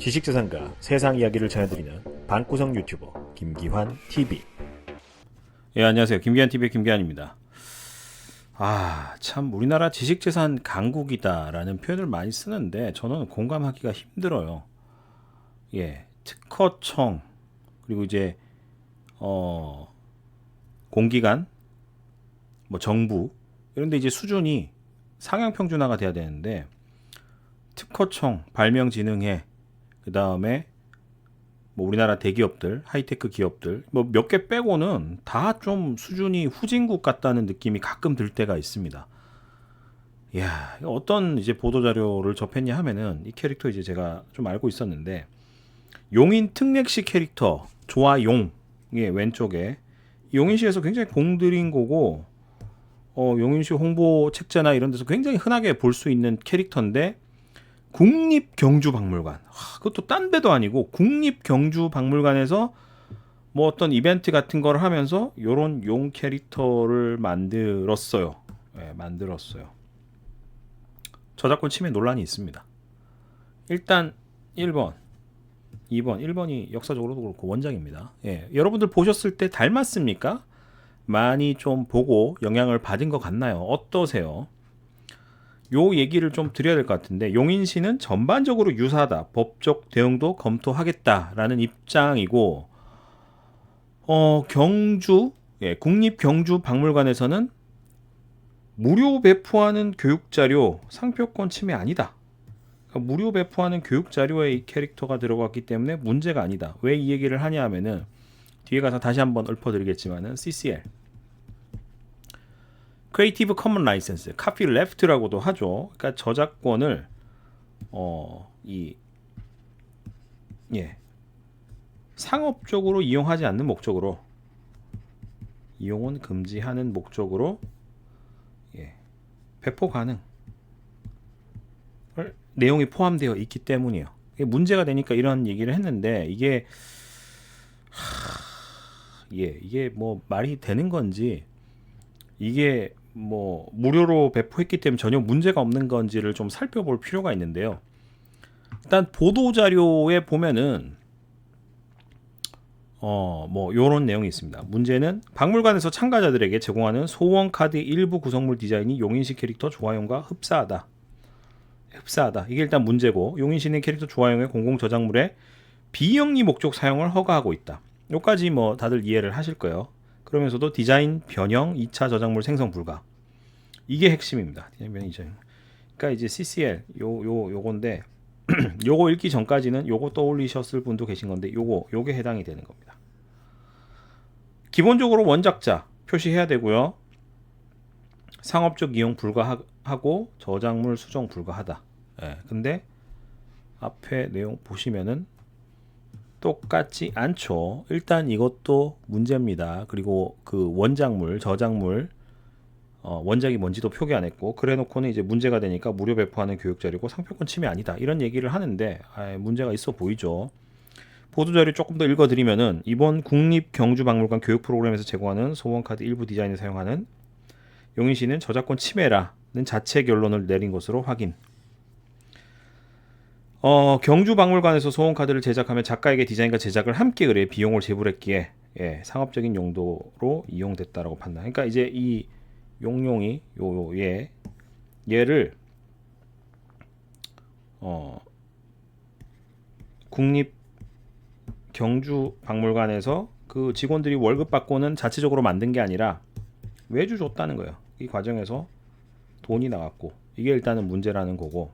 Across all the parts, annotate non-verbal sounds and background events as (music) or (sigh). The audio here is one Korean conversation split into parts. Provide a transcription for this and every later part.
지식재산가 세상 이야기를 전해드리는 방구석 유튜버 김기환 TV. 예, 안녕하세요. 김기한 TV의 김기한입니다. 아, 참 우리나라 지식재산 강국이다라는 표현을 많이 쓰는데 저는 공감하기가 힘들어요. 예, 특허청 그리고 이제 어 공기관 뭐 정부 이런데 이제 수준이 상향 평준화가 돼야 되는데 특허청, 발명진흥회 그 다음에 뭐 우리나라 대기업들, 하이테크 기업들 뭐 몇 개 빼고는 다 좀 수준이 후진국 같다는 느낌이 가끔 들 때가 있습니다. 이거 어떤 이제 보도 자료를 접했냐 하면은 이 캐릭터 이제 제가 좀 알고 있었는데 용인 특례시 캐릭터 조아용 예 왼쪽에 용인시에서 굉장히 공들인 거고 어 용인시 홍보 책자나 이런 데서 굉장히 흔하게 볼 수 있는 캐릭터인데 국립경주박물관. 하, 그것도 딴 데도 아니고 국립경주박물관에서 뭐 어떤 이벤트 같은 걸 하면서 요런 용 캐릭터를 만들었어요. 예, 만들었어요. 저작권 침해 논란이 있습니다. 일단 1번, 2번, 1번이 역사적으로도 그렇고 원작입니다. 예, 여러분들 보셨을 때 닮았습니까? 많이 좀 보고 영향을 받은 것 같나요? 어떠세요? 요 얘기를 좀 드려야 될 것 같은데 용인시는 전반적으로 유사하다 법적 대응도 검토하겠다라는 입장이고 어 경주 예, 국립 경주 박물관에서는 무료 배포하는 교육 자료 상표권 침해 아니다. 그러니까 무료 배포하는 교육 자료에 이 캐릭터가 들어갔기 때문에 문제가 아니다. 왜 이 얘기를 하냐 하면은 뒤에 가서 다시 한번 읊어드리겠지만은 CCL 크리에이티브 커먼 라이센스, 카피 레프트라고도 하죠. 그러니까 저작권을 어 이 예. 상업적으로 이용하지 않는 목적으로 이용은 금지하는 목적으로 예. 배포 가능 내용이 포함되어 있기 때문이에요. 문제가 되니까 이런 얘기를 했는데 이게 하, 예, 이게 뭐 말이 되는 건지 이게 뭐 무료로 배포했기 때문에 전혀 문제가 없는 건지를 좀 살펴볼 필요가 있는데요. 일단 보도 자료에 보면은 어뭐 요런 내용이 있습니다. 문제는 박물관에서 참가자들에게 제공하는 소원 카드 일부 구성물 디자인이 용인시 캐릭터 조화용과 흡사하다. 흡사하다. 이게 일단 문제고 용인시는 캐릭터 조화용의 공공 저작물에 비영리 목적 사용을 허가하고 있다. 요까지 뭐 다들 이해를 하실 거예요. 그러면서도 디자인 변형 2차 저작물 생성 불가. 이게 핵심입니다. 디자인 변형 2차. 그러니까 이제 CCL 요 요 요건데 (clears throat) 요거 읽기 전까지는 요거 떠올리셨을 분도 계신 건데 요거 요게 해당이 되는 겁니다. 기본적으로 원작자 표시해야 되고요. 상업적 이용 불가하고 저작물 수정 불가하다. 예. 근데 앞에 내용 보시면은 똑같지 않죠. 일단 이것도 문제입니다. 그리고 그 원작물, 저작물, 어, 원작이 뭔지도 표기 안 했고, 그래놓고는 이제 문제가 되니까 무료 배포하는 교육 자료고 상표권 침해 아니다. 이런 얘기를 하는데, 아, 문제가 있어 보이죠. 보도자료 조금 더 읽어드리면은, 이번 국립경주박물관 교육 프로그램에서 제공하는 소원카드 일부 디자인을 사용하는 용인시는 저작권 침해라는 자체 결론을 내린 것으로 확인. 어, 경주박물관에서 소원카드를 제작하면 작가에게 디자인과 제작을 함께 의뢰 비용을 지불했기에 예, 상업적인 용도로 이용됐다라고 판단. 그러니까 이제 이 용용이 요얘 얘를 어 국립 경주 박물관에서 그 직원들이 월급 받고는 자체적으로 만든 게 아니라 외주 줬다는 거예요. 이 과정에서 돈이 나갔고 이게 일단은 문제라는 거고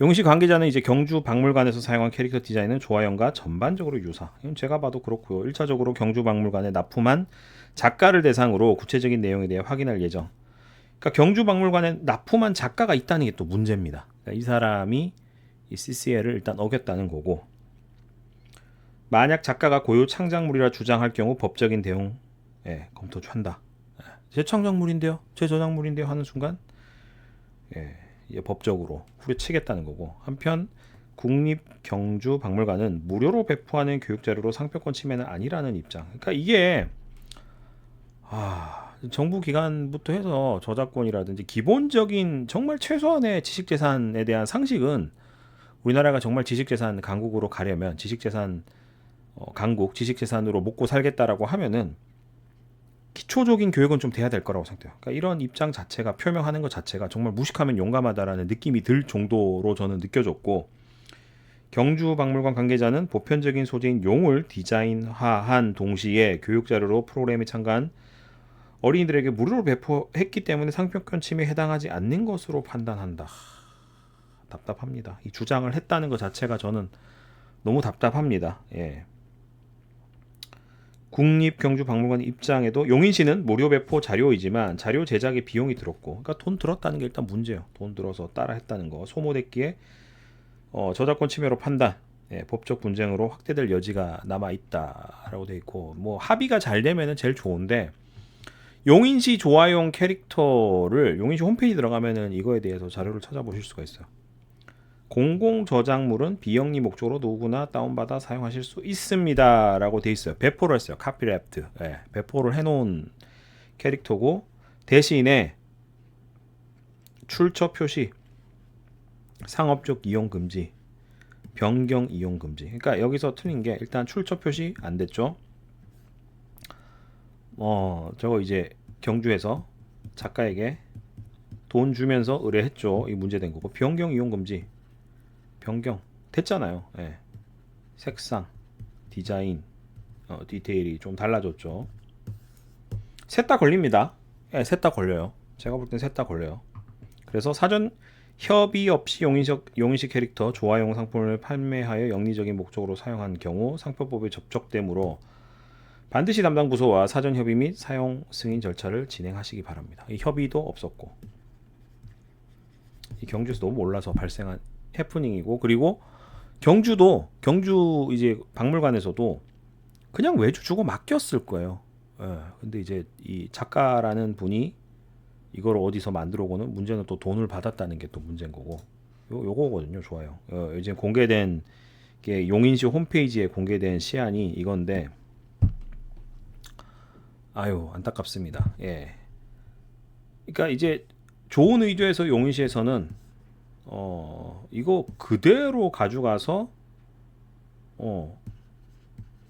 용시 관계자는 이제 경주 박물관에서 사용한 캐릭터 디자인은 조화영과 전반적으로 유사. 이건 제가 봐도 그렇고요. 1차적으로 경주 박물관에 납품한 작가를 대상으로 구체적인 내용에 대해 확인할 예정. 그러니까 경주 박물관에 납품한 작가가 있다는 게 또 문제입니다. 그러니까 이 사람이 이 CCL을 일단 어겼다는 거고. 만약 작가가 고유 창작물이라 주장할 경우 법적인 대응 예, 검토 한다. 예, 제 창작물인데요, 제 저작물인데요 하는 순간 예, 예, 법적으로 후려치겠다는 거고 한편 국립경주박물관은 무료로 배포하는 교육 자료로 상표권 침해는 아니라는 입장. 그러니까 이게 아, 정부 기관부터 해서 저작권이라든지 기본적인 정말 최소한의 지식재산에 대한 상식은 우리나라가 정말 지식재산 강국으로 가려면 지식재산 어, 강국 지식재산으로 먹고 살겠다라고 하면은 기초적인 교육은 좀 돼야 될 거라고 생각해요. 그러니까 이런 입장 자체가 표명하는 것 자체가 정말 무식하면 용감하다라는 느낌이 들 정도로 저는 느껴졌고 경주 박물관 관계자는 보편적인 소재인 용을 디자인화한 동시에 교육 자료로 프로그램에 참가한 어린이들에게 무료로 배포했기 때문에 상표권 침해에 해당하지 않는 것으로 판단한다. 하, 답답합니다. 이 주장을 했다는 것 자체가 저는 너무 답답합니다. 예. 국립경주박물관 입장에도 용인시는 무료 배포 자료이지만 자료 제작에 비용이 들었고, 그러니까 돈 들었다는 게 일단 문제예요. 돈 들어서 따라 했다는 거 소모됐기에 어, 저작권 침해로 판단, 예, 법적 분쟁으로 확대될 여지가 남아 있다라고 돼 있고, 뭐 합의가 잘 되면은 제일 좋은데 용인시 조화용 캐릭터를 용인시 홈페이지 들어가면은 이거에 대해서 자료를 찾아보실 수가 있어요. 공공 저작물은 비영리 목적으로 누구나 다운받아 사용하실 수 있습니다 라고 돼 있어요. 배포를 했어요. 카피랩트. 예, 배포를 해놓은 캐릭터고 대신에 출처 표시, 상업적 이용 금지, 변경 이용 금지. 그러니까 여기서 틀린 게 일단 출처 표시 안 됐죠. 어, 저거 이제 경주에서 작가에게 돈 주면서 의뢰했죠. 이 문제된 거고 변경 이용 금지. 변경 됐잖아요. 예. 색상, 디자인, 어, 디테일이 좀 달라졌죠. 셋 다 걸립니다. 예, 셋 다 걸려요. 제가 볼 땐 셋 다 걸려요. 그래서 사전 협의 없이 용인식, 용인식 캐릭터 조화용 상품을 판매하여 영리적인 목적으로 사용한 경우 상표법에 접촉되므로 반드시 담당 부서와 사전 협의 및 사용 승인 절차를 진행하시기 바랍니다. 이 협의도 없었고 이 경주에서 너무 몰라서 발생한 해프닝이고 그리고 경주도 경주 이제 박물관에서도 그냥 외주 주고 맡겼을 거예요. 예. 근데 이제 이 작가라는 분이 이걸 어디서 만들어 오고는 문제는 또 돈을 받았다는 게 또 문제인 거고 요 요거거든요. 좋아요. 어, 이제 공개된 게 용인시 홈페이지에 공개된 시안이 이건데 아유 안타깝습니다. 예. 그러니까 이제 좋은 의도에서 용인시에서는 어 이거 그대로 가져가서 어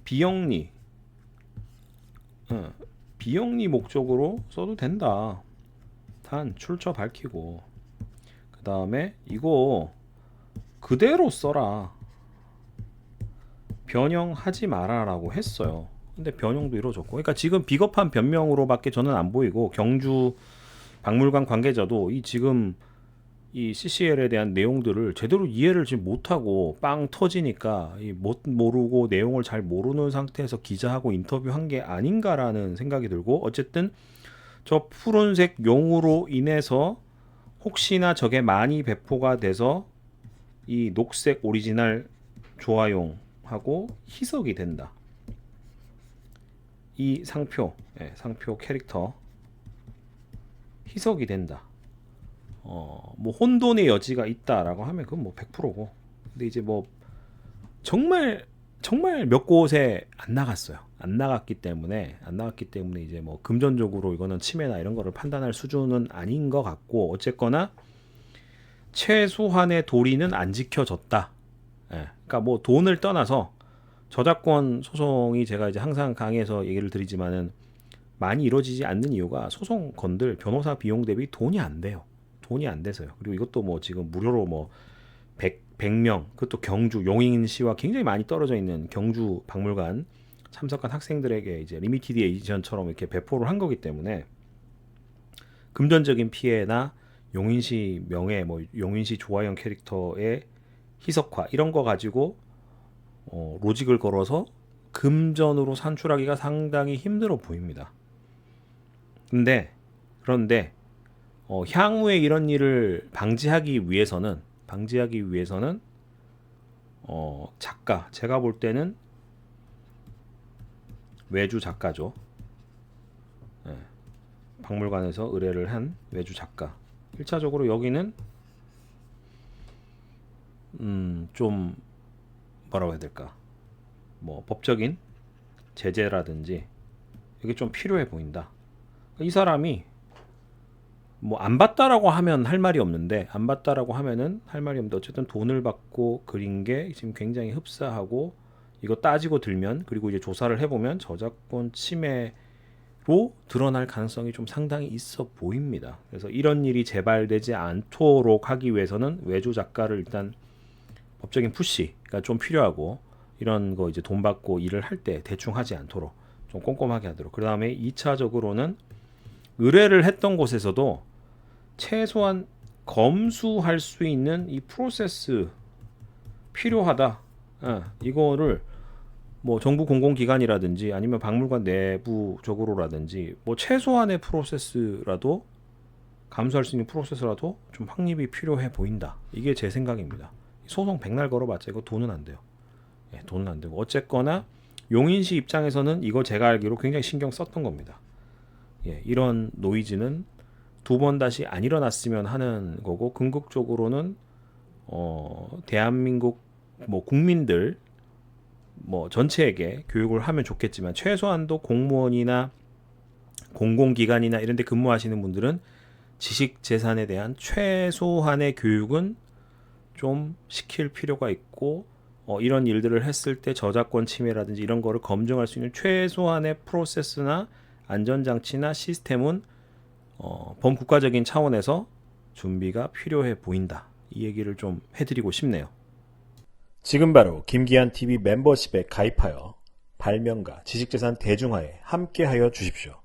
비영리 어, 비영리 목적으로 써도 된다. 단 출처 밝히고 그 다음에 이거 그대로 써라. 변형하지 마라라고 했어요. 근데 변형도 이루어졌고, 그러니까 지금 비겁한 변명으로밖에 저는 안 보이고 경주 박물관 관계자도 이 지금 이 CCL에 대한 내용들을 제대로 이해를 지금 못하고 빵 터지니까 이못 모르고 내용을 잘 모르는 상태에서 기자하고 인터뷰한 게 아닌가라는 생각이 들고 어쨌든 저 푸른색 용으로 인해서 혹시나 저게 많이 배포가 돼서 이 녹색 오리지널 조화용하고 희석이 된다. 이 상표, 예, 상표 캐릭터 희석이 된다. 어, 뭐 혼돈의 여지가 있다라고 하면 그건 뭐 100%고. 근데 이제 뭐 정말 정말 몇 곳에 안 나갔어요. 안 나갔기 때문에 안 나갔기 때문에 이제 뭐 금전적으로 이거는 침해나 이런 거를 판단할 수준은 아닌 것 같고 어쨌거나 최소한의 도리는 안 지켜졌다. 예. 그러니까 뭐 돈을 떠나서 저작권 소송이 제가 이제 항상 강의에서 얘기를 드리지만은 많이 이루어지지 않는 이유가 소송 건들 변호사 비용 대비 돈이 안 돼요. 돈이 안 돼서요. 그리고 이것도 뭐 지금 무료로 뭐 100, 100명, 그것도 경주, 용인시와 굉장히 많이 떨어져 있는 경주 박물관 참석한 학생들에게 이제 리미티드 에디션처럼 이렇게 배포를 한 거기 때문에 금전적인 피해나 용인시 명예, 뭐 용인시 조화형 캐릭터의 희석화 이런 거 가지고 어, 로직을 걸어서 금전으로 산출하기가 상당히 힘들어 보입니다. 근데 그런데 어, 향후에 이런 일을 방지하기 위해서는 방지하기 위해서는 어, 작가 제가 볼 때는 외주 작가죠. 예, 박물관에서 의뢰를 한 외주 작가. 1차적으로 여기는 음, 좀 뭐라고 해야 될까? 뭐 법적인 제재라든지 이게 좀 필요해 보인다. 이 사람이 뭐 안 봤다라고 하면 할 말이 없는데 안 봤다라고 하면은 할 말이 없는데 어쨌든 돈을 받고 그린 게 지금 굉장히 흡사하고 이거 따지고 들면 그리고 이제 조사를 해보면 저작권 침해로 드러날 가능성이 좀 상당히 있어 보입니다. 그래서 이런 일이 재발되지 않도록 하기 위해서는 외주 작가를 일단 법적인 푸시가 좀 필요하고 이런 거 이제 돈 받고 일을 할 때 대충 하지 않도록 좀 꼼꼼하게 하도록. 그 다음에 2차적으로는 의뢰를 했던 곳에서도 최소한 검수할 수 있는 이 프로세스 필요하다. 어, 이거를 뭐 정부 공공기관이라든지 아니면 박물관 내부적으로라든지 뭐 최소한의 프로세스라도 감수할 수 있는 프로세스라도 좀 확립이 필요해 보인다. 이게 제 생각입니다. 소송 백날 걸어봤자 이거 돈은 안 돼요. 예, 돈은 안 되고 어쨌거나 용인 시 입장에서는 이거 제가 알기로 굉장히 신경 썼던 겁니다. 예, 이런 노이즈는 두 번 다시 안 일어났으면 하는 거고 궁극적으로는 어, 대한민국 뭐 국민들 뭐 전체에게 교육을 하면 좋겠지만 최소한도 공무원이나 공공기관이나 이런 데 근무하시는 분들은 지식 재산에 대한 최소한의 교육은 좀 시킬 필요가 있고 어, 이런 일들을 했을 때 저작권 침해라든지 이런 거를 검증할 수 있는 최소한의 프로세스나 안전장치나 시스템은 어, 범국가적인 차원에서 준비가 필요해 보인다. 이 얘기를 좀 해드리고 싶네요. 지금 바로 김기한 TV 멤버십에 가입하여 발명가 지식재산 대중화에 함께하여 주십시오.